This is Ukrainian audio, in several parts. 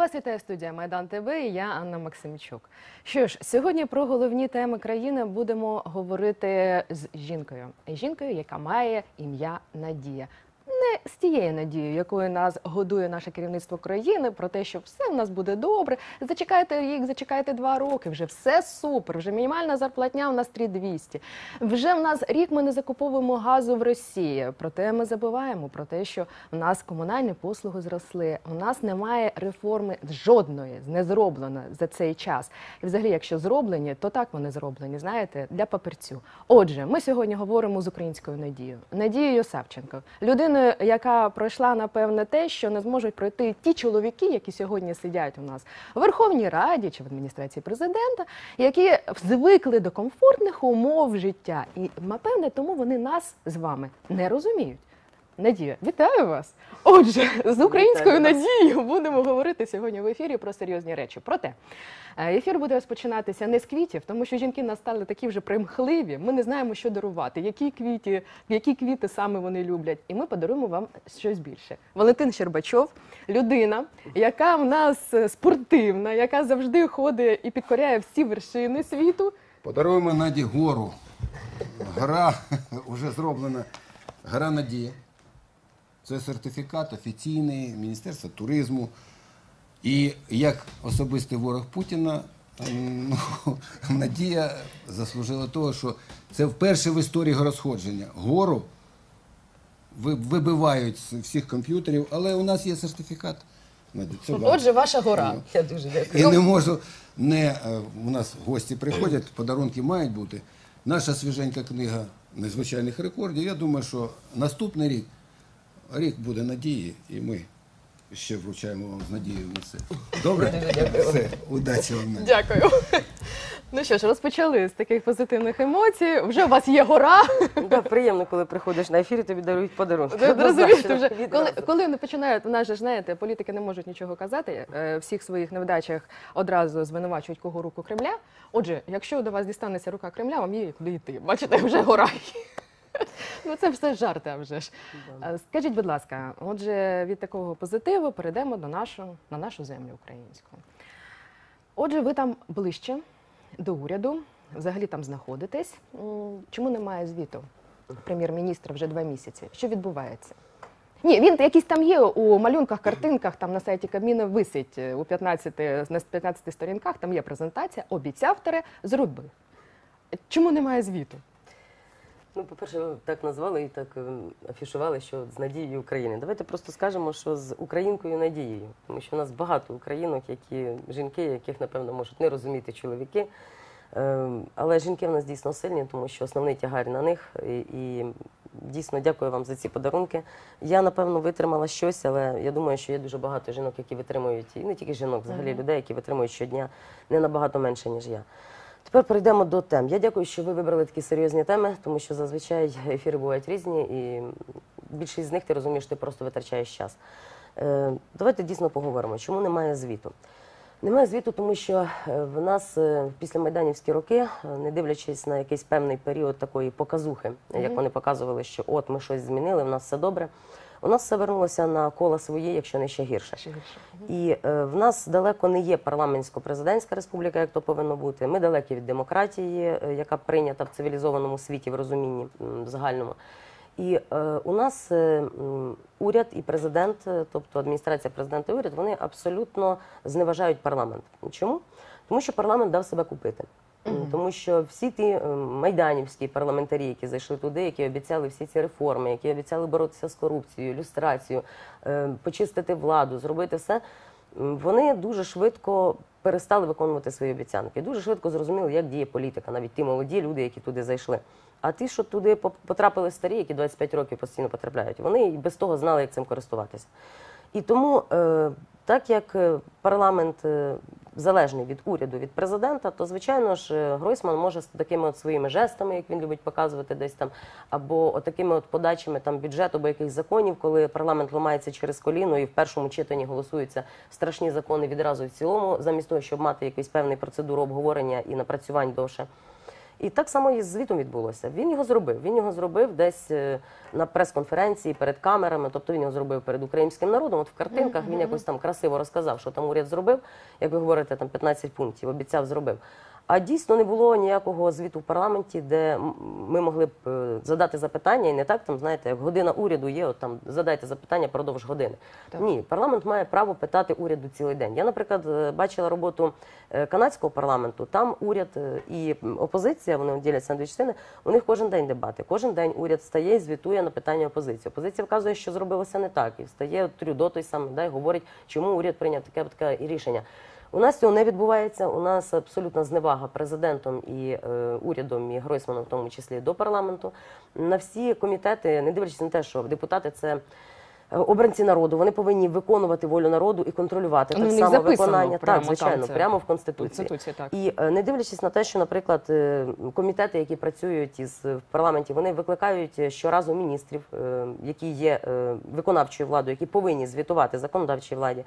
Вас вітає студія Майдан ТВ і я Анна Максимчук. Що ж, сьогодні про головні теми країни будемо говорити з жінкою. Жінкою, яка має ім'я Надія. З тією надією, якою нас годує наше керівництво країни, про те, що все в нас буде добре. Зачекайте рік, зачекайте два роки. Вже все супер. Вже мінімальна зарплатня у нас 3200. Вже в нас рік ми не закуповуємо газу в Росії. Проте ми забуваємо про те, що в нас комунальні послуги зросли. У нас немає реформи жодної, не зроблено за цей час. І взагалі, якщо зроблені, то так вони зроблені. Знаєте, для паперцю. Отже, ми сьогодні говоримо з українською надією. Надією Савченко, людиною, яка пройшла напевне те, що не зможуть пройти ті чоловіки, які сьогодні сидять у нас в Верховній Раді чи в адміністрації президента, які звикли до комфортних умов життя. І напевне, тому вони нас з вами не розуміють. Надія, вітаю вас! Отже, з українською Вітаю надією будемо говорити сьогодні в ефірі про серйозні речі. Проте е, ефір буде розпочинатися не з квітів, тому що жінки нас стали такі вже примхливі. Ми не знаємо, що дарувати, які квіти, які квіти саме вони люблять. І ми подаруємо вам щось більше. Валентин Щербачов, людина, яка в нас е, спортивна, яка завжди ходить і підкоряє всі вершини світу. Подаруємо Наді гору. Гора вже зроблена. Гора Надія. Це сертифікат офіційний Міністерства туризму. І як особистий ворог Путіна, ну, Надія заслужила того, що це вперше в історії горосходження. Гору вибивають з всіх комп'ютерів, але у нас є сертифікат. Це. Отже, ваша гора. Я дуже дякую. І не можу не е, у нас гості приходять, подарунки мають бути. Наша свіженька книга незвичайних рекордів. Я думаю, що наступний рік рік буде надії, і ми ще вручаємо вам з надією на це. Добре? Все, удачі вам. Дякую. Ну що ж, розпочали з таких позитивних емоцій. Вже у вас є гора. Да, приємно, коли приходиш на ефір і тобі дарують подарунки. Ви розумієте, вже коли, коли вони починають, у нас же ж знаєте, політики не можуть нічого казати. е, Всіх своїх невдачах одразу звинувачують кого руку Кремля. Отже, якщо до вас дістанеться рука Кремля, вам є куди йти. Бачите, вже гора. є. Ну це все жарти, а вже ж. Е, Скажіть, будь ласка, отже, від такого позитиву перейдемо до нашу, на нашу землю українську. Отже, ви там ближче до уряду, взагалі там знаходитесь. Чому немає звіту прем'єр-міністра вже два місяці? Що відбувається? Ні, він якийсь там є у малюнках, картинках, там на сайті Кабміни висить е, у 15, на 15 сторінках, там є презентація, обіцяв тере, зробив. Чому немає звіту? Ну, по-перше, так назвали і так е, афішували, що з надією України. Давайте просто скажемо, що з українкою надією, тому що в нас багато українок, які жінки, яких напевно можуть не розуміти чоловіки. Е, Але жінки в нас дійсно сильні, тому що основний тягар на них. І дійсно дякую вам за ці подарунки. Я напевно витримала щось, але я думаю, що є дуже багато жінок, які витримують, і не тільки жінок, взагалі людей, які витримують щодня не набагато менше, ніж я. Тепер перейдемо до тем. Я дякую, що ви вибрали такі серйозні теми, тому що зазвичай ефіри бувають різні, і більшість з них ти розумієш, ти просто витрачаєш час. Е, давайте дійсно поговоримо, чому немає звіту. Немає звіту, тому що е, в нас е, після майданівські роки, не дивлячись на якийсь певний період такої показухи, як вони показували, що от ми щось змінили, в нас все добре. У нас все вернулося на коло своє, якщо не ще гірше. І е, в нас далеко не є парламентсько-президентська республіка, як то повинно бути. Ми далекі від демократії, е, яка прийнята в цивілізованому світі в розумінні м, загальному. І е, у нас е, м, уряд і президент, е, тобто адміністрація президента і уряд, вони абсолютно зневажають парламент. Чому? Тому що парламент дав себе купити. М, Тому що всі ті е, майданівські парламентарі, які зайшли туди, які обіцяли всі ці реформи, які обіцяли боротися з корупцією, люстрацією, е, почистити владу, зробити все, вони дуже швидко перестали виконувати свої обіцянки. Дуже швидко зрозуміли, як діє політика, навіть ті молоді люди, які туди зайшли. А ті, що туди потрапили старі, які 25 років постійно потрапляють, вони і без того знали, як цим користуватися. І тому, е, так як е, парламент е, залежний від уряду, від президента, то звичайно ж е, Гройсман може з такими от своїми жестами, як він любить показувати десь там, або от такими от подачами там бюджету або якихось законів, коли парламент ламається через коліно і в першому читанні голосуються страшні закони відразу в цілому, замість того, щоб мати якусь певний процедуру обговорення і напрацювань довше. І так само і з звітом відбулося. Він його зробив. Він його зробив десь е, на прес-конференції перед камерами. Тобто він його зробив перед українським народом. От в картинках він якось там красиво розказав, що там уряд зробив. Як ви говорите, там 15 пунктів обіцяв, зробив. А дійсно не було ніякого звіту в парламенті, де ми могли б е, задати запитання, і не так там, знаєте, як година уряду є, от там задайте запитання продовж години. Так. Ні, парламент має право питати уряду цілий день. Я, наприклад, е, бачила роботу е, канадського парламенту. Там уряд і опозиція, вони діляться на дві частини. У них кожен день дебати. Кожен день уряд стає і звітує на питання опозиції. Опозиція вказує, що зробилося не так, і встає Трюдо той самий, да, і говорить, чому уряд прийняв таке таке рішення. У нас цього не відбувається. У нас абсолютна зневага президентом і е, урядом, і Гройсманом, в тому числі до парламенту. На всі комітети, не дивлячись на те, що депутати це. Е, Обранці народу вони повинні виконувати волю народу і контролювати Ну, так само виконання. прямо Так, звичайно, там прямо в конституції. Конституції, так. І е, не дивлячись на те, що, наприклад, е, комітети, які працюють із в парламенті, вони викликають е, щоразу міністрів, е, які є е, виконавчою владою, які повинні звітувати законодавчій владі.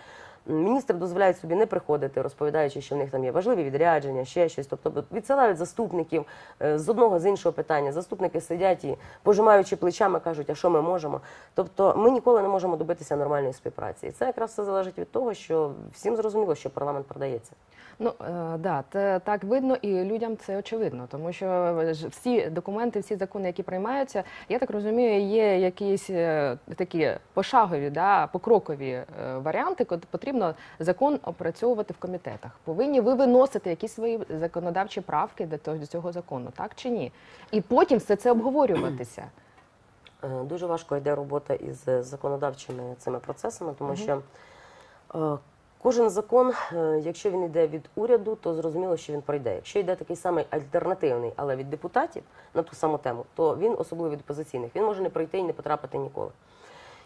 Міністри дозволяють собі не приходити, розповідаючи, що в них там є важливі відрядження, ще щось. Тобто відсилають заступників е, з одного з іншого питання. Заступники сидять і пожимаючи плечами, кажуть, а що ми можемо. Тобто ми ніколи не можемо добитися нормальної співпраці. І це якраз все залежить від того, що всім зрозуміло, що парламент продається. Ну е, да, це так видно, і людям це очевидно, тому що всі документи, всі закони, які приймаються, я так розумію, є якісь е, такі пошагові, да, покрокові е, варіанти, коли потрібно закон опрацьовувати в комітетах. Повинні ви виносити якісь свої законодавчі правки до цього закону, так чи ні? І потім все це обговорюватися. Е, Дуже важко йде робота із законодавчими цими процесами, тому що е, кожен закон, е, якщо він йде від уряду, то зрозуміло, що він пройде. Якщо йде такий самий альтернативний, але від депутатів на ту саму тему, то він, особливо від опозиційних, він може не пройти і не потрапити ніколи.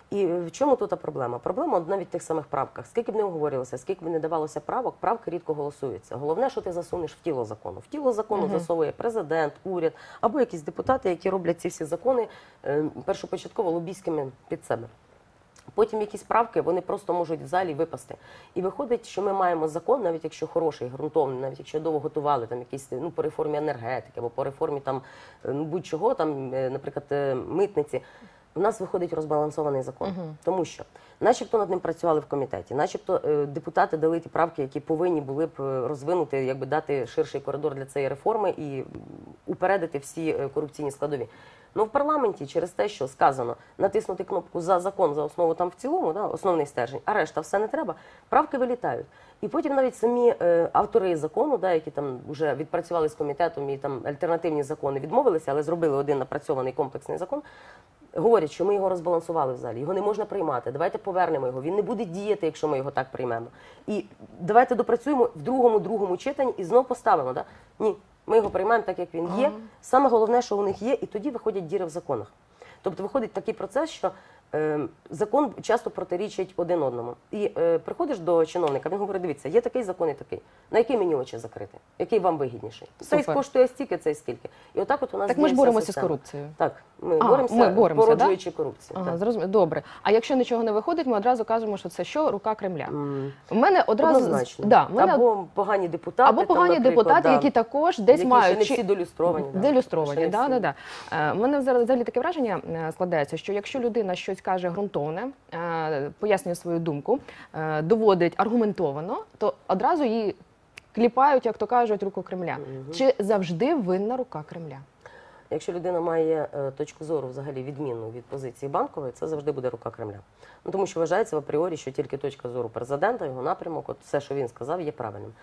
І в чому тут проблема? Проблема навіть в тих самих правках. Скільки б не обговорювалося, скільки б не давалося правок, правки рідко голосуються. Головне, що ти засунеш в тіло закону. В тіло закону засовує президент, уряд або якісь депутати, які роблять ці всі закони е, першопочатково лобійськими під себе. Потім якісь правки вони просто можуть в залі випасти. І виходить, що ми маємо закон, навіть якщо хороший, ґрунтовний, навіть якщо довго готували там якісь ну по реформі енергетики або по реформі там е, ну, будь-чого, там, е, наприклад, митниці. У нас виходить розбалансований закон, тому що, начебто, над ним працювали в комітеті, начебто е, депутати дали ті правки, які повинні були б е, розвинути, якби дати ширший коридор для цієї реформи і упередити всі е, корупційні складові. Ну в парламенті через те, що сказано натиснути кнопку за закон за основу там в цілому, да, основний стержень, а решта все не треба. Правки вилітають. І потім навіть самі е, автори закону, да, які там вже відпрацювали з комітетом і там альтернативні закони відмовилися, але зробили один напрацьований комплексний закон. Говорять, що ми його розбалансували в залі, його не можна приймати. Давайте повернемо його. Він не буде діяти, якщо ми його так приймемо. І давайте допрацюємо в другому, другому читанні і знов поставимо. Да? Ні, ми його приймаємо так, як він є. Саме головне, що у них є, і тоді виходять діри в законах. Тобто виходить такий процес, що закон часто протирічить один одному. І е, приходиш до чиновника, він говорить: дивіться, є такий закон і такий. На який мені очі закрити? Який вам вигідніший? Цей коштує стільки, цей скільки. І отак от у нас Так ми ж боремося з корупцією. Так, ми А, боремося, ми боремося, породжуючи корупцію. Ага, зрозуміло. Добре. А якщо нічого не виходить, ми одразу кажемо, що це що рука Кремля. М, У мене одразу Однозначно. да, мене Або погані депутати. або погані наприклад, депутати, да, які також десь які мають ще не всі долюстровані. да. Не да, да, да. Е, У мене взагалі таке враження е, складається, що якщо людина щось каже ґрунтовне, е, пояснює свою думку, е, доводить аргументовано, то одразу її кліпають, як то кажуть, руку Кремля. Чи завжди винна рука Кремля? Якщо людина має е, точку зору взагалі відмінну від позиції банкової, це завжди буде рука Кремля. Ну тому що вважається в апріорі, що тільки точка зору президента, його напрямок, от все, що він сказав, є правильним.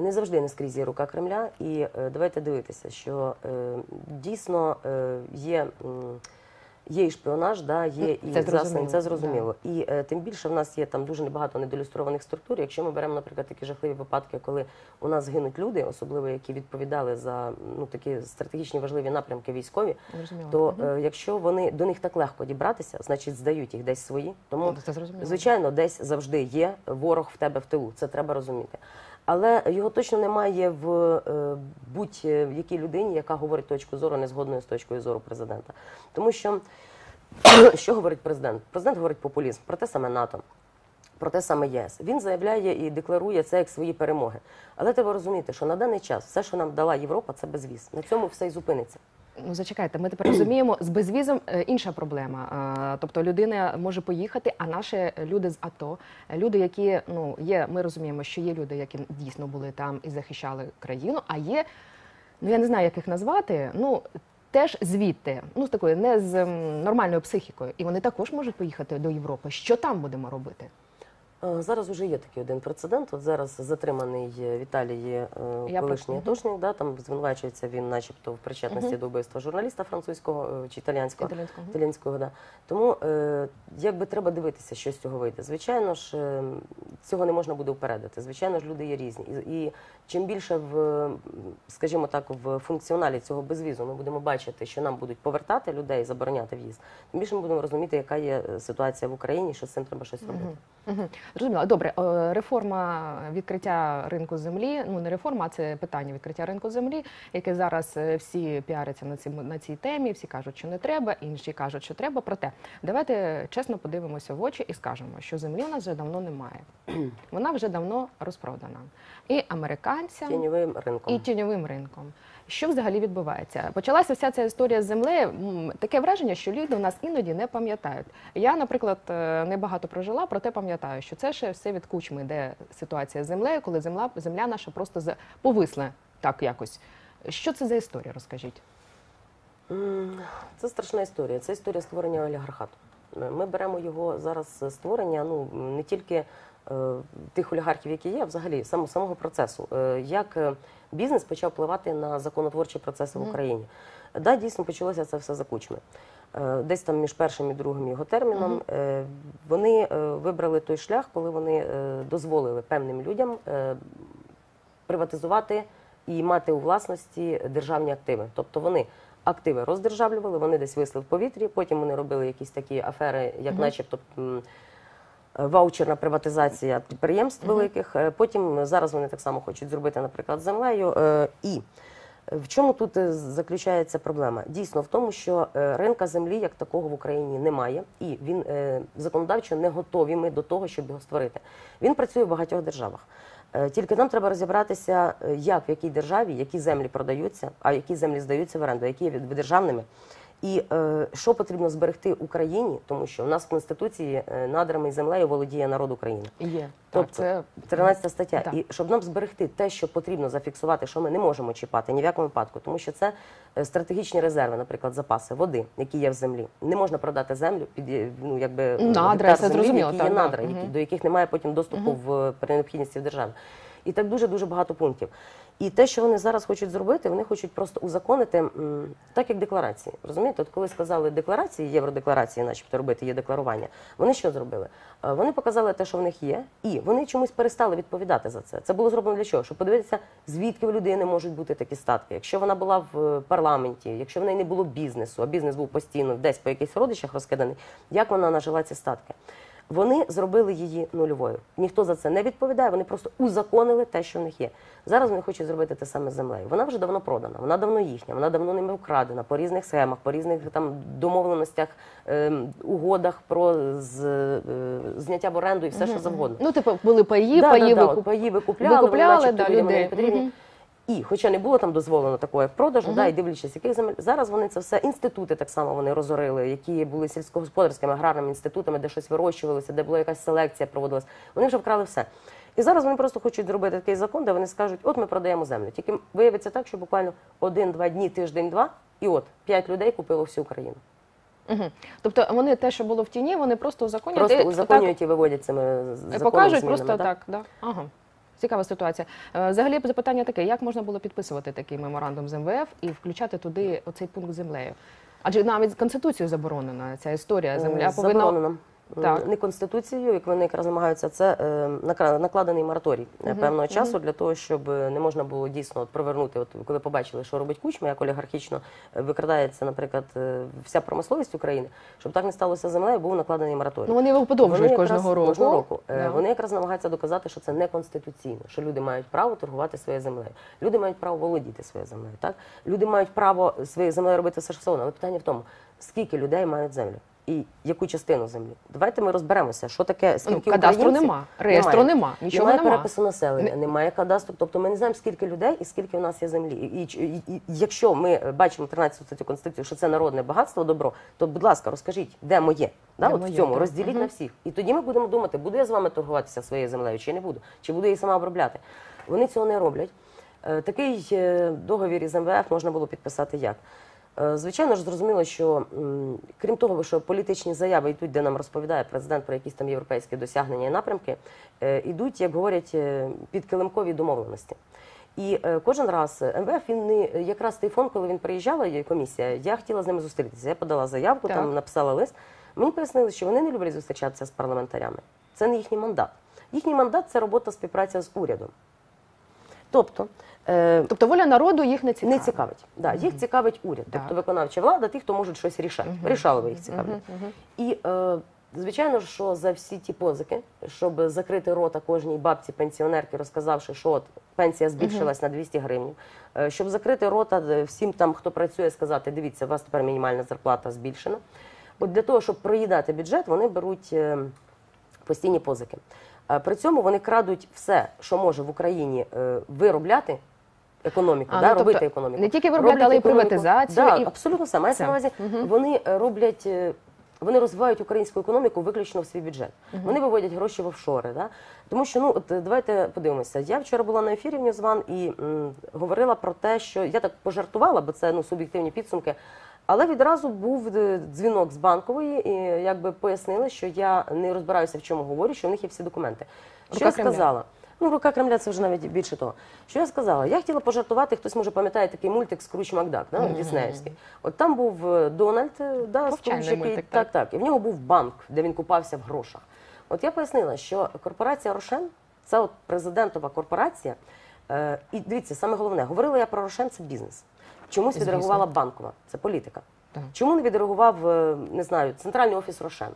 Не завжди не скрізь є рука Кремля, і давайте дивитися, що дійсно є. Є і шпіонаж, да, є і це зрозуміло, це зрозуміло. І е, тим більше в нас є там дуже небагато недолюстрованих структур. Якщо ми беремо, наприклад, такі жахливі випадки, коли у нас гинуть люди, особливо які відповідали за ну такі стратегічні важливі напрямки військові, Зрозуміло. то е, якщо вони до них так легко дібратися, значить здають їх десь свої. Тому Ну, це зрозуміло. звичайно, десь завжди є ворог в тебе в тилу. Це треба розуміти. Але його точно немає в е, будь-якій людині, яка говорить точку зору не згодною з точкою зору президента. Тому що що говорить президент? Президент говорить популізм про те саме НАТО. про те саме ЄС. Він заявляє і декларує це як свої перемоги. Але треба розуміти, що на даний час все, що нам дала Європа, це безвіз. На цьому все і зупиниться. Ну, зачекайте, ми тепер розуміємо, з безвізом е, інша проблема. Е, Тобто людина може поїхати, а наші люди з АТО, люди, які ну є, ми розуміємо, що є люди, які дійсно були там і захищали країну, а є, ну я не знаю, як їх назвати, ну. Теж звідти, ну з такою не з нормальною психікою, і вони також можуть поїхати до Європи. Що там будемо робити? Е, Зараз вже є такий один прецедент. От зараз затриманий е, Віталій е, Я колишній атошник, да, там звинувачується він, начебто, в причетності до вбивства журналіста французького чи італійського. Італійського. Італійського, да. Тому е, якби треба дивитися, що з цього вийде. Звичайно ж, е, цього не можна буде упередити. Звичайно ж, люди є різні. І, і чим більше в, скажімо так, в функціоналі цього безвізу ми будемо бачити, що нам будуть повертати людей, забороняти в'їзд, тим більше ми будемо розуміти, яка є ситуація в Україні, що з цим треба щось робити. Угу. Зрозуміло. Добре, е, реформа відкриття ринку землі. Ну не реформа, а це питання відкриття ринку землі, яке зараз е, всі піаряться на цій на цій темі. Всі кажуть, що не треба, інші кажуть, що треба. Проте давайте чесно подивимося в очі і скажемо, що землі у нас вже давно немає. Вона вже давно розпродана. І американцям, Тіньовим ринком. і тіньовим ринком. Що взагалі відбувається? Почалася вся ця історія з землею. Таке враження, що люди у нас іноді не пам'ятають. Я, наприклад, е, небагато прожила, проте пам'ятаю, що це ще все від кучми, де ситуація з землею, коли земля, земля наша просто повисла так якось. Що це за історія? Розкажіть. Це страшна історія. Це історія створення олігархату. Е, Ми беремо його зараз створення, ну не тільки е, тих олігархів, які є, а взагалі самого, самого процесу. Е, як е, бізнес почав впливати на законотворчі процеси в Україні. Да, дійсно почалося це все за кучми. Е, Десь там між першим і другим його терміном е, вони е, вибрали той шлях, коли вони дозволили певним людям приватизувати і мати у власності державні активи. Тобто вони активи роздержавлювали, вони десь висли в повітрі, потім вони робили якісь такі афери, як начебто. Ваучерна приватизація підприємств великих. Е, Потім зараз вони так само хочуть зробити, наприклад, землею. Е, І в чому тут е, заключається проблема? Дійсно, в тому, що е, ринка землі як такого в Україні немає, і він е, законодавчо не готові ми до того, щоб його створити. Він працює в багатьох державах. Е, Тільки нам треба розібратися, е, як в якій державі які землі продаються, а які землі здаються в оренду, які є від- державними. І е, що потрібно зберегти Україні, тому що у нас в конституції е, надрами і землею володіє народ України. Є так, Тобто це 13 стаття. Так. І щоб нам зберегти те, що потрібно зафіксувати, що ми не можемо чіпати ні в якому випадку, тому що це е, стратегічні резерви, наприклад, запаси води, які є в землі. Не можна продати землю під е, ну якби Надра, це землі, зрозуміло, які так, є надра, які, Мгм. до яких немає потім доступу в при необхідності в державі. І так дуже дуже багато пунктів. І те, що вони зараз хочуть зробити, вони хочуть просто узаконити так, як декларації. Розумієте, от коли сказали декларації, євродекларації, начебто робити є декларування. Вони що зробили? Е, Вони показали те, що в них є, і вони чомусь перестали відповідати за це. Це було зроблено для чого? Щоб подивитися, звідки в людини можуть бути такі статки. Якщо вона була в е, парламенті, якщо в неї не було бізнесу, а бізнес був постійно десь по якихось родичах розкиданий, як вона нажила ці статки? Вони зробили її нульовою. Ніхто за це не відповідає. Вони просто узаконили те, що в них є. Зараз вони хочуть зробити те саме з землею. Вона вже давно продана, вона давно їхня, вона давно ними вкрадена по різних схемах, по різних там домовленостях, ем, угодах про з, е, зняття в оренду і все, що завгодно. ну, типу, були паї, Да, паї да, да, викуп... паї викупляли, викупляли, вони, начебто, да, людям людей. не потрібні. Мгм. І, хоча не було там дозволено такого, як продажу, да, і дивлячись, яких земель зараз вони це все інститути так само вони розорили, які були сільськогосподарськими аграрними інститутами, де щось вирощувалося, де була якась селекція проводилась. Вони вже вкрали все. І зараз вони просто хочуть зробити такий закон, де вони скажуть, от ми продаємо землю. Тільки виявиться так, що буквально один-два дні, тиждень-два, і от п'ять людей купило всю Україну. Угу. Тобто вони те, що було в тіні, вони просто узаконять. Просто узаконюють і виводять цими так, законами покажуть змінами, просто так? так. Да? Ага. Цікава ситуація. Е, Взагалі запитання таке: як можна було підписувати такий меморандум з МВФ і включати туди оцей пункт землею? Адже навіть конституцію заборонена ця історія. Земля Е, повинна заборонено. Так. Не конституцією, як вони якраз намагаються, це е, накладений мораторій е, певного часу для того, щоб е, не можна було дійсно от провернути. От коли побачили, що робить кучма, як олігархічно е, викрадається, наприклад, е, вся промисловість України, щоб так не сталося землею, був накладений мораторій. ну вони його подовжують кожного року. Кожного року. Е, Да. Вони якраз намагаються доказати, що це не конституційно, що люди мають право торгувати своєю землею. Люди мають право володіти своєю землею. Так люди мають право своєю землею робити все, що завгодно. Але питання в тому, скільки людей мають землю. І яку частину землі. Давайте ми розберемося, що таке скільки Ну, кадастру українців. нема, реєстру нема, нічого немає нема. перепису населення, немає кадастру. Тобто ми не знаємо, скільки людей і скільки у нас є землі. І, і, і, і якщо ми бачимо 13 статтю Конституції, що це народне багатство, добро, то будь ласка, розкажіть, де моє? Да, Де от моє, в цьому так. розділіть Мгм. на всіх. І тоді ми будемо думати, буду я з вами торгуватися своєю землею чи не буду, чи буду її сама обробляти. Вони цього не роблять. Е, Такий е, договір із МВФ можна було підписати як? Е, Звичайно ж, зрозуміло, що крім того, що політичні заяви йдуть, де нам розповідає президент про якісь там європейські досягнення і напрямки, е, йдуть, як говорять, е, підкилимкові домовленості. І кожен раз МВФ він не якраз той фонд, коли він приїжджала комісія, я хотіла з ними зустрітися. Я подала заявку, Так. там написала лист. Мені пояснили, що вони не люблять зустрічатися з парламентарями. Це не їхній мандат. Їхній мандат це робота співпраця з урядом. Тобто, е, Тобто воля народу їх не цікавить. не цікавить. Да, їх цікавить уряд, Так. тобто виконавча влада, ті, хто можуть щось рішати. Рішали їх цікавлять. І е, звичайно що за всі ті позики, щоб закрити рота кожній бабці пенсіонерки, розказавши, що от пенсія збільшилась на 200 гривень, е, щоб закрити рота е, всім там, хто працює, сказати, дивіться, у вас тепер мінімальна зарплата збільшена. От для того, щоб проїдати бюджет, вони беруть. е, постійні позики. Е, При цьому вони крадуть все, що може в Україні е, виробляти економіку, А, да, ну, тобто робити економіку. не тільки виробляти, але й приватизацію, Да, і абсолютно все. На увазі, вони роблять. е, Вони розвивають українську економіку виключно в свій бюджет. Вони виводять гроші в офшори. Да? Тому що ну от давайте подивимося. Я вчора була на ефірі в Ньюзван і м, говорила про те, що я так пожартувала, бо це ну суб'єктивні підсумки. Але відразу був е, дзвінок з банкової, і якби пояснили, що я не розбираюся в чому говорю, що в них є всі документи. Що Рука я Кремля. сказала? Ну, рука Кремля це вже навіть більше того. Що я сказала? Я хотіла пожартувати, хтось може пам'ятає такий мультик Скруч Макдак, да, Діснеївський. От там був е, Дональд, е, да, Повчальний Скруч, який мультик, так, так. так, і в нього був банк, де він купався в грошах. От я пояснила, що корпорація Рошен це от президентова корпорація. Е, і дивіться, саме головне, говорила я про Рошен, це бізнес. Чомусь Звісно. відреагувала банкова, це політика. Так. Чому не відреагував, е, не знаю, центральний офіс Рошен?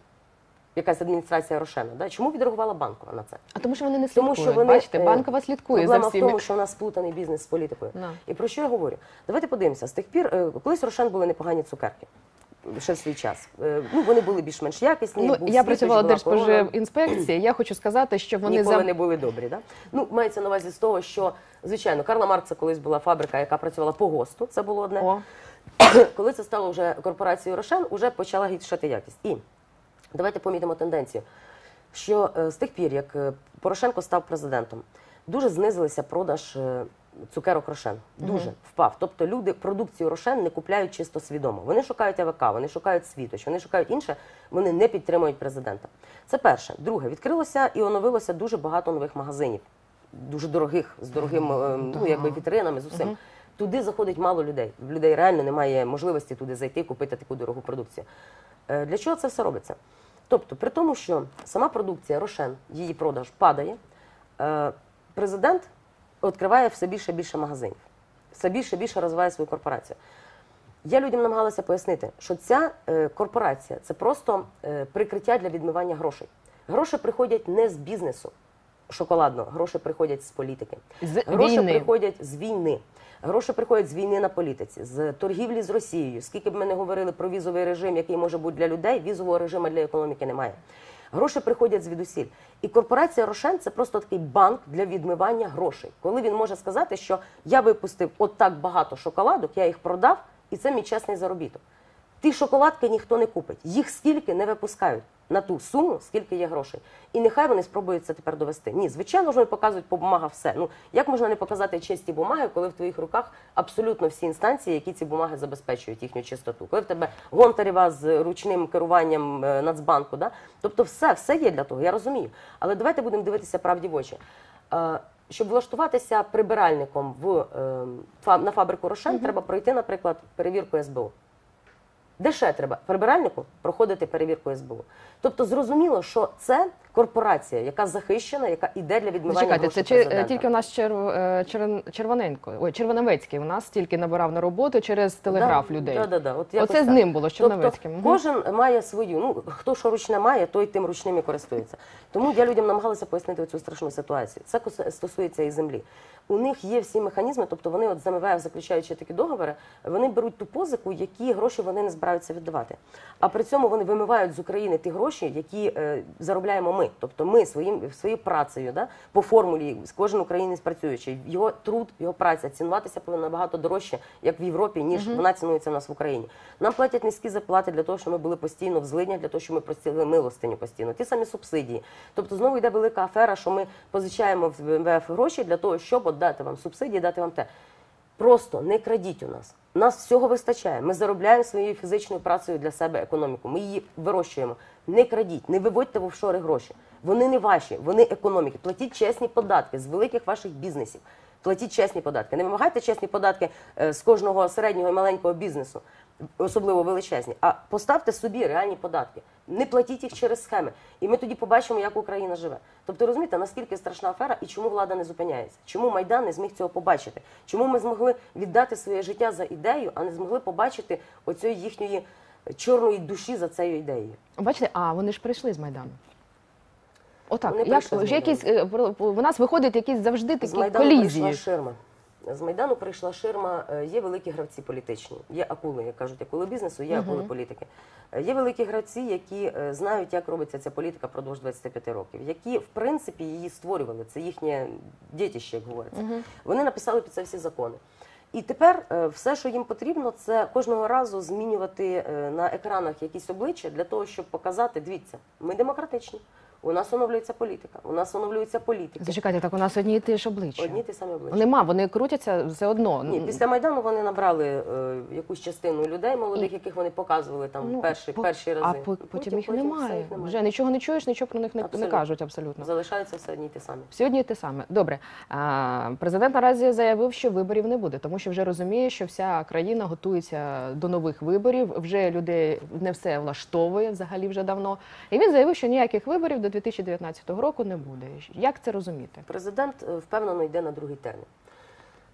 Якась адміністрація Рошена. Да? Чому відреагувала банкова на це? А тому що вони не Тому що вони, Бачите, е, банкова слідкує за Проблема в тому, що в нас сплутаний бізнес з політикою. Да. І про що я говорю? Давайте подивимося. З тих пір, е, колись Рошен були непогані цукерки. Ще свій час. Е, Ну, вони були більш-менш якісні. Ну, був я працювала в. Держспоживінспекції. Я хочу сказати, що вони Ніколи за не були добрі. Да? Ну, мається на увазі з того, що, звичайно, Карла Маркса колись була фабрика, яка працювала по ГОСТу, це було одне. О, Коли це стало вже корпорацією Рошен, вже почала гіршати якість. І давайте помітимо тенденцію, що е, з тих пір, як е, Порошенко став президентом, дуже знизилися продаж цукерок Рошен. Дуже впав. Тобто люди продукцію Рошен не купляють чисто свідомо. Вони шукають АВК, вони шукають світоч, вони шукають інше, вони не підтримують президента. Це перше. Друге, відкрилося і оновилося дуже багато нових магазинів, дуже дорогих, з дорогим е, ну, якби вітринами, з усім. Туди заходить мало людей. В людей реально немає можливості туди зайти купити таку дорогу продукцію. Е, Для чого це все робиться? Тобто, при тому, що сама продукція Рошен, її продаж падає, е, президент відкриває все більше і більше магазинів, все більше і більше розвиває свою корпорацію. Я людям намагалася пояснити, що ця е, корпорація це просто е, прикриття для відмивання грошей. Гроші приходять не з бізнесу шоколадного, гроші приходять з політики. З гроші війни. приходять з війни. Гроші приходять з війни на політиці, з торгівлі з Росією. Скільки б ми не говорили про візовий режим, який може бути для людей, візового режиму для економіки немає. Гроші приходять звідусіль. І корпорація Рошен це просто такий банк для відмивання грошей. Коли він може сказати, що я випустив от так багато шоколадок, я їх продав, і це мій чесний заробіток. Ті шоколадки ніхто не купить. Їх скільки не випускають на ту суму, скільки є грошей. І нехай вони спробують це тепер довести. Ні, звичайно ж вони показують по бумагах все. Ну як можна не показати чисті бумаги, коли в твоїх руках абсолютно всі інстанції, які ці бумаги забезпечують їхню чистоту? Коли в тебе Гонтарєва з ручним керуванням е, Нацбанку, да? тобто все, все є для того, я розумію. Але давайте будемо дивитися правді в очі. Е, Щоб влаштуватися прибиральником в, е, на фабрику Рошен, треба пройти, наприклад, перевірку СБУ. Де ще треба прибиральнику проходити перевірку СБУ. Тобто зрозуміло, що це корпорація, яка захищена, яка йде для відмивання грошей це чи, е, президента. тільки у нас черв, е, червон- Червоненко, ой, Червоновецький у нас тільки набирав на роботу через телеграф Да, людей. Да, да, да. От якось Оце з так. ним було, з Тобто. Мгм. кожен має свою. Ну хто що ручне має, той тим ручним і користується. Тому я людям намагалася пояснити цю страшну ситуацію. Це кос- стосується і землі. У них є всі механізми, тобто вони от з МВФ, заключаючи такі договори, вони беруть ту позику, які гроші вони не збираються віддавати. А при цьому вони вимивають з України ті гроші, які е, заробляємо ми. Тобто ми своїм своєю працею, да, по формулі кожен українець працюючий, його труд, його праця цінуватися повинна набагато дорожче, як в Європі, ніж вона цінується в нас в Україні. Нам платять низькі зарплати для того, щоб ми були постійно в злиднях, для того, щоб ми просили милостиню постійно. Ті самі субсидії. Тобто знову йде велика афера, що ми позичаємо в МВФ гроші для того, щоб от дати вам субсидії, дати вам те. Просто не крадіть у нас. У нас всього вистачає. Ми заробляємо своєю фізичною працею для себе економіку. Ми її вирощуємо. Не крадіть, не виводьте в офшори гроші. Вони не ваші, вони економіки. Платіть чесні податки з великих ваших бізнесів. Платіть чесні податки. Не вимагайте чесні податки е, з кожного середнього і маленького бізнесу, особливо величезні. А поставте собі реальні податки. Не платіть їх через схеми. І ми тоді побачимо, як Україна живе. Тобто розумієте, наскільки страшна афера і чому влада не зупиняється? Чому Майдан не зміг цього побачити? Чому ми змогли віддати своє життя за ідею, а не змогли побачити оцієї їхньої чорної душі за цією ідеєю? Бачите, а вони ж прийшли з Майдану. Отак, як з якісь е, у нас виходять якісь завжди З такі Майдану прийшла колізії. ширма. З Майдану прийшла ширма. Е, Є великі гравці політичні, є акули, як кажуть, акули бізнесу, є акули політики. Е, Є великі гравці, які е, знають, як робиться ця політика продовж 25 років, які в принципі її створювали. Це їхнє дітище, як говориться. Вони написали під це всі закони. І тепер е, все, що їм потрібно, це кожного разу змінювати е, на екранах якісь обличчя для того, щоб показати, дивіться, ми демократичні. У нас оновлюється політика, у нас оновлюється політика. Зачекайте, так у нас одні і ті ж обличчя. Одні ті самі обличчя. Нема, вони крутяться все одно. Ні, після майдану вони набрали е, якусь частину людей молодих, яких вони показували там Ну, перші, по- перші рази. А по- потім, їх все немає. Вже нічого не чуєш, нічого про них не, не Абсолютно. кажуть абсолютно. Залишаються все одні й ті самі. Сьогодні те саме. Добре. А, президент наразі заявив, що виборів не буде, тому що вже розуміє, що вся країна готується до нових виборів. Вже людей не все влаштовує взагалі вже давно. І він заявив, що ніяких виборів до 2019 року не буде. Як це розуміти? Президент е, впевнено йде на другий термін.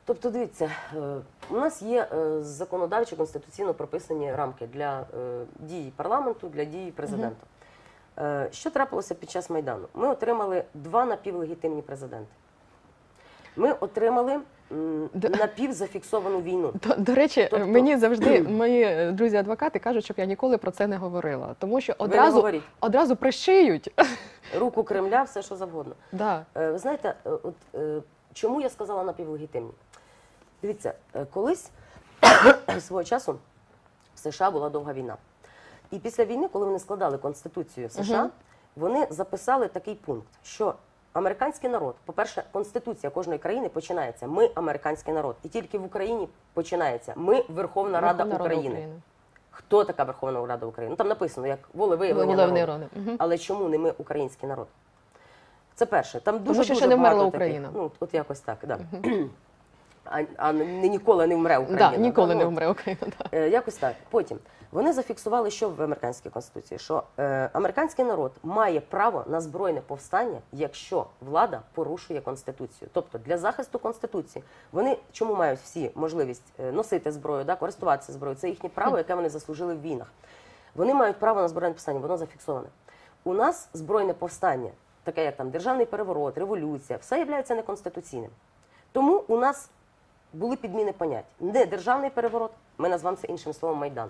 Тобто, дивіться, е, у нас є законодавчі законодавчо конституційно прописані рамки для е, дії парламенту, для дії президента. Угу. Що трапилося під час майдану? Ми отримали два напівлегітимні президенти. Ми отримали напівзафіксовану війну. До, до речі, Тобто- мені завжди мої е, друзі-адвокати кажуть, щоб я ніколи про це не говорила, тому що одразу одразу прищиють. Руку Кремля, все що завгодно. да. Е, Ви знаєте, е, от чому я сказала напівлегітимні? Дивіться, колись свого часу в США була довга війна. І після війни, коли вони складали Конституцію США, вони записали такий пункт, що американський народ, по-перше, Конституція кожної країни починається. Ми американський народ. І тільки в Україні починається Ми Верховна Рада Верховна України. Хто така Верховна Рада України? Ну, там написано як волевиявлення народу. Угу. Але чому не ми український народ? Це перше. Там дуже, що дуже ще не вмерла Україна. Таких, ну, от якось так, да. А, а не ніколи не вмре Україна. Да, ніколи Ну, не вмре Україна. Да. Е, Якось так. Потім вони зафіксували, що в американській конституції, що е, американський народ має право на збройне повстання, якщо влада порушує конституцію. Тобто для захисту конституції вони чому мають всі можливість е, носити зброю, да, користуватися зброєю. Це їхнє право, яке вони заслужили в війнах. Вони мають право на збройне повстання, воно зафіксоване. У нас збройне повстання, таке як там державний переворот, революція, все є неконституційним. Тому у нас були підміни понять. Не державний переворот, ми назвемо це іншим словом Майдан.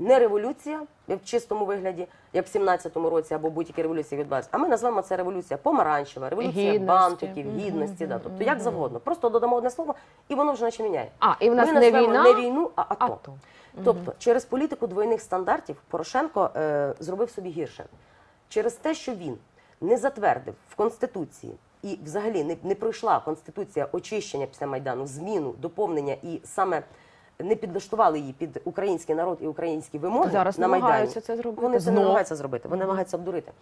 Не революція в чистому вигляді, як в 17-му році або будь-які революції відбуваються, а ми назвемо це революція помаранчева, революція Гідності. бантиків, гідності, да, тобто як завгодно. Просто додамо одне слово, і воно вже наче міняє. А, і в нас ми не війна, не війну, а АТО. АТО. Тобто, через політику двойних стандартів Порошенко е, зробив собі гірше. Через те, що він не затвердив в Конституції і взагалі не, не пройшла Конституція очищення після Майдану, зміну, доповнення і саме не підлаштували її під український народ і українські вимоги Зараз на Майдані. це зробити. Вони це не намагаються зробити, вони намагаються обдурити.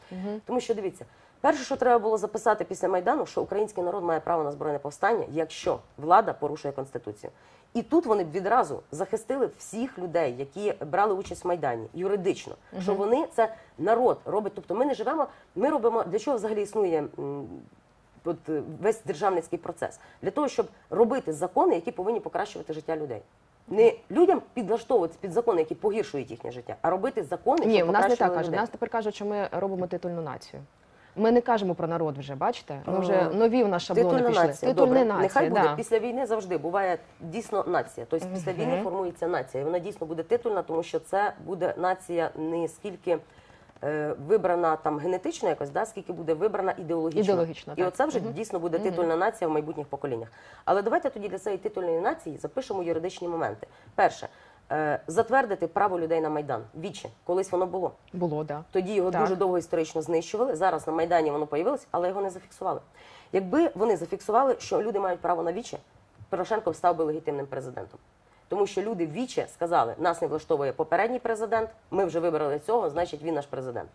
Тому що дивіться, перше, що треба було записати після Майдану, що український народ має право на збройне повстання, якщо влада порушує конституцію. І тут вони б відразу захистили всіх людей, які брали участь в майдані юридично, що вони це народ робить. Тобто, ми не живемо, ми робимо для чого взагалі існує. От е, весь державницький процес для того, щоб робити закони, які повинні покращувати життя людей, не людям підлаштовуватися під закони, які погіршують їхнє життя, а робити закони, Ні, щоб у нас не так кажуть. Нас тепер кажуть, що ми робимо титульну націю. Ми не кажемо про народ вже, бачите? Ми вже Е, нові в нас шаблони Титульна пішли. нація. Титульна Добре. нація, Нехай буде. да. Після війни завжди буває дійсно нація. Тобто після Мгм. війни формується нація. І вона дійсно буде титульна, тому що це буде нація не скільки вибрана там генетично якось, да, скільки буде вибрана ідеологічно. Ідеологічно, І так. оце вже Мгм. дійсно буде Мгм. титульна нація в майбутніх поколіннях. Але давайте тоді для цієї титульної нації запишемо юридичні моменти. Перше. е, Затвердити право людей на майдан віче, колись воно було. Було, да. Тоді його Так. дуже довго історично знищували. Зараз на Майдані воно появилось, але його не зафіксували. Якби вони зафіксували, що люди мають право на віче, Порошенко став би легітимним президентом. Тому що люди віче сказали, нас не влаштовує попередній президент, ми вже вибрали цього, значить він наш президент.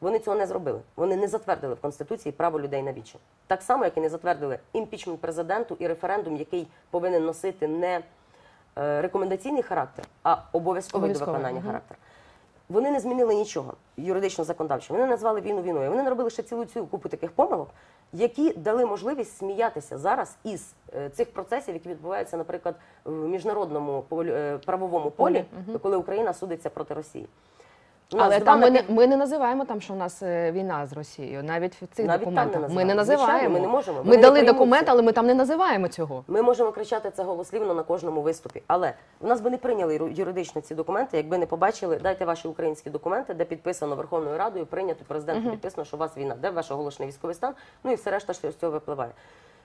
Вони цього не зробили. Вони не затвердили в Конституції право людей на віче. Так само, як і не затвердили імпічмент президенту і референдум, який повинен носити не е, рекомендаційний характер, а обов'язковий до виконання мгм. характер. Вони не змінили нічого юридично законодавчо. Вони назвали війну війною. Вони наробили ще цілу цю купу таких помилок, які дали можливість сміятися зараз із е, цих процесів, які відбуваються, наприклад, в міжнародному е, правовому Полі, коли Україна судиться проти Росії. У нас Але там ми не, ми не називаємо там, що у нас е, війна з Росією. Навіть в цих Навіть там документах не ми не називаємо. Звичайно, називаємо. ми не можемо. Ми Вони не дали приймуть документ, це. але ми там не називаємо цього. Ми можемо кричати це голослівно на кожному виступі, але в нас би не прийняли юр- юридично ці документи, якби не побачили, дайте ваші українські документи, де підписано Верховною Радою, прийнято президентом, підписано, що у вас війна, де ваш оголошений військовий стан, ну і все решта, що з цього випливає.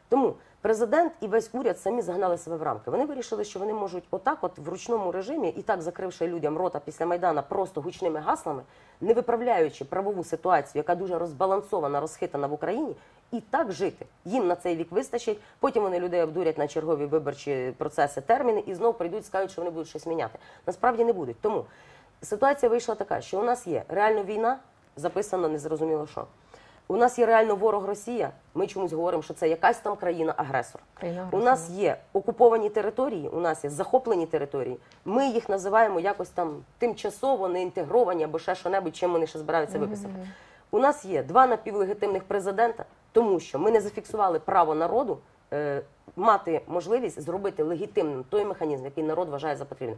Тому президент і весь уряд самі загнали себе в рамки. Вони вирішили, що вони можуть отак, от в ручному режимі, і так закривши людям рота після майдана просто гучними гаслами, не виправляючи правову ситуацію, яка дуже розбалансована, розхитана в Україні, і так жити. Їм на цей вік вистачить. Потім вони людей обдурять на чергові виборчі процеси, терміни, і знову прийдуть, скажуть, що вони будуть щось міняти. Насправді не будуть. Тому ситуація вийшла така, що у нас є реально війна, записано незрозуміло що. У нас є реально ворог Росія. Ми чомусь говоримо, що це якась там країна-агресор. Країна У нас є окуповані території, у нас є захоплені території. Ми їх називаємо якось там тимчасово не інтегровані або ще що-небудь, чим вони ще збираються виписати. У нас є два напівлегітимних президента, тому що ми не зафіксували право народу е, мати можливість зробити легітимним той механізм, який народ вважає за потрібне.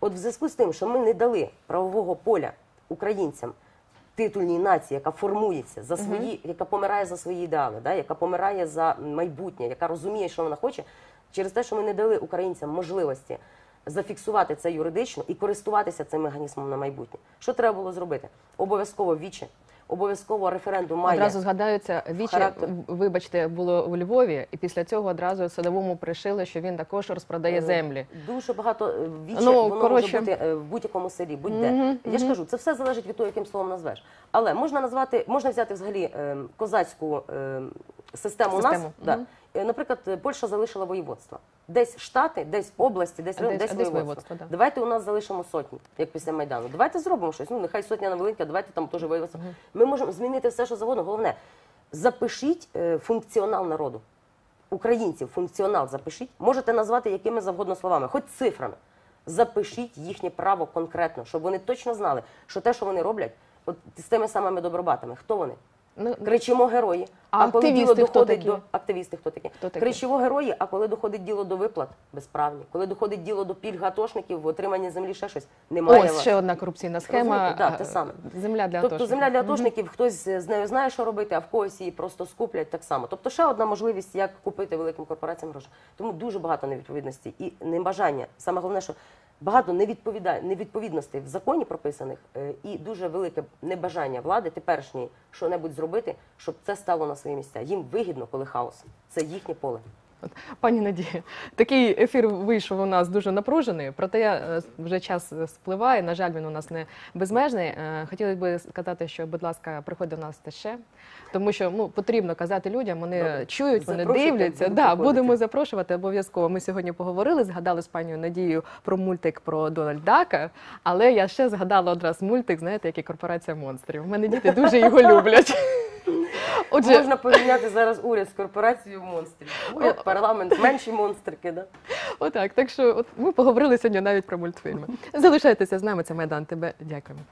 От в зв'язку з тим, що ми не дали правового поля українцям титульній нації, яка формується за свої, яка помирає за свої ідеали, да, яка помирає за майбутнє, яка розуміє, що вона хоче, через те, що ми не дали українцям можливості зафіксувати це юридично і користуватися цим механізмом на майбутнє. Що треба було зробити? Обов'язково віче, обов'язково референдум має Одразу згадаються вічі, характер. вибачте, було у Львові, і після цього одразу садовому пришили, що він також розпродає Е, землі. Дуже багато вічі віче, Ну, воно коротше. може бути е, в будь-якому селі, будь-де. Мгм, Я ж кажу, це все залежить від того, яким словом назвеш. Але можна назвати, можна взяти взагалі е, козацьку систему, систему, нас. Систему, Да. Е, Наприклад, е, Польща залишила воєводства. Десь штати, десь області, десь А десь- десь, воєводство. воєводство, да. Давайте у нас залишимо сотні, як після Майдану. Давайте зробимо щось. Ну, нехай сотня на Волинька, давайте там теж воєводство. Ми можемо змінити все, що завгодно. Головне, запишіть е, функціонал народу українців функціонал запишіть, можете назвати якими завгодно словами, хоч цифрами. Запишіть їхнє право конкретно, щоб вони точно знали, що те, що вони роблять, от з тими самими добробатами, хто вони? Ну, Кричимо герої. А коли діло хто доходить такі? до активісти, хто такі? Хто такі? Кричимо герої, а коли доходить діло до виплат, безправні. Коли доходить діло до пільг атошників, в отриманні землі ще щось, немає ось вас. ще одна корупційна схема. Да, те е, саме. Земля для Тобто атошників. земля для атошників, хтось з нею знає, що робити, а в когось її просто скуплять так само. Тобто ще одна можливість, як купити великим корпораціям гроші. Тому дуже багато невідповідностей і небажання. Саме головне, що багато невідповідностей в законі прописаних, е, і дуже велике небажання влади теперішньої що-небудь зробити, щоб це стало на свої місця. Їм вигідно, коли хаос. Це їхнє поле. Пані Надія, такий ефір вийшов у нас дуже напружений, проте е, вже час спливає. На жаль, він у нас не безмежний. Е, Хотілося б сказати, що, будь ласка, приходь до нас ще, тому що ну, потрібно казати людям, вони Добре. чують, вони Запрошуйте, дивляться. буду Да, будемо запрошувати обов'язково. Ми сьогодні поговорили, згадали з пані Надією про мультик про Дональдака, але я ще згадала одразу мультик, знаєте, який корпорація монстрів. У мене діти дуже його люблять. Отже, Можна порівняти зараз уряд з корпорацією монстрів. Уряд, парламент, менші монстрики. Да? Отак. Так що от ми поговорили сьогодні навіть про мультфільми. Залишайтеся з нами. Це Майдан. Тебе дякуємо.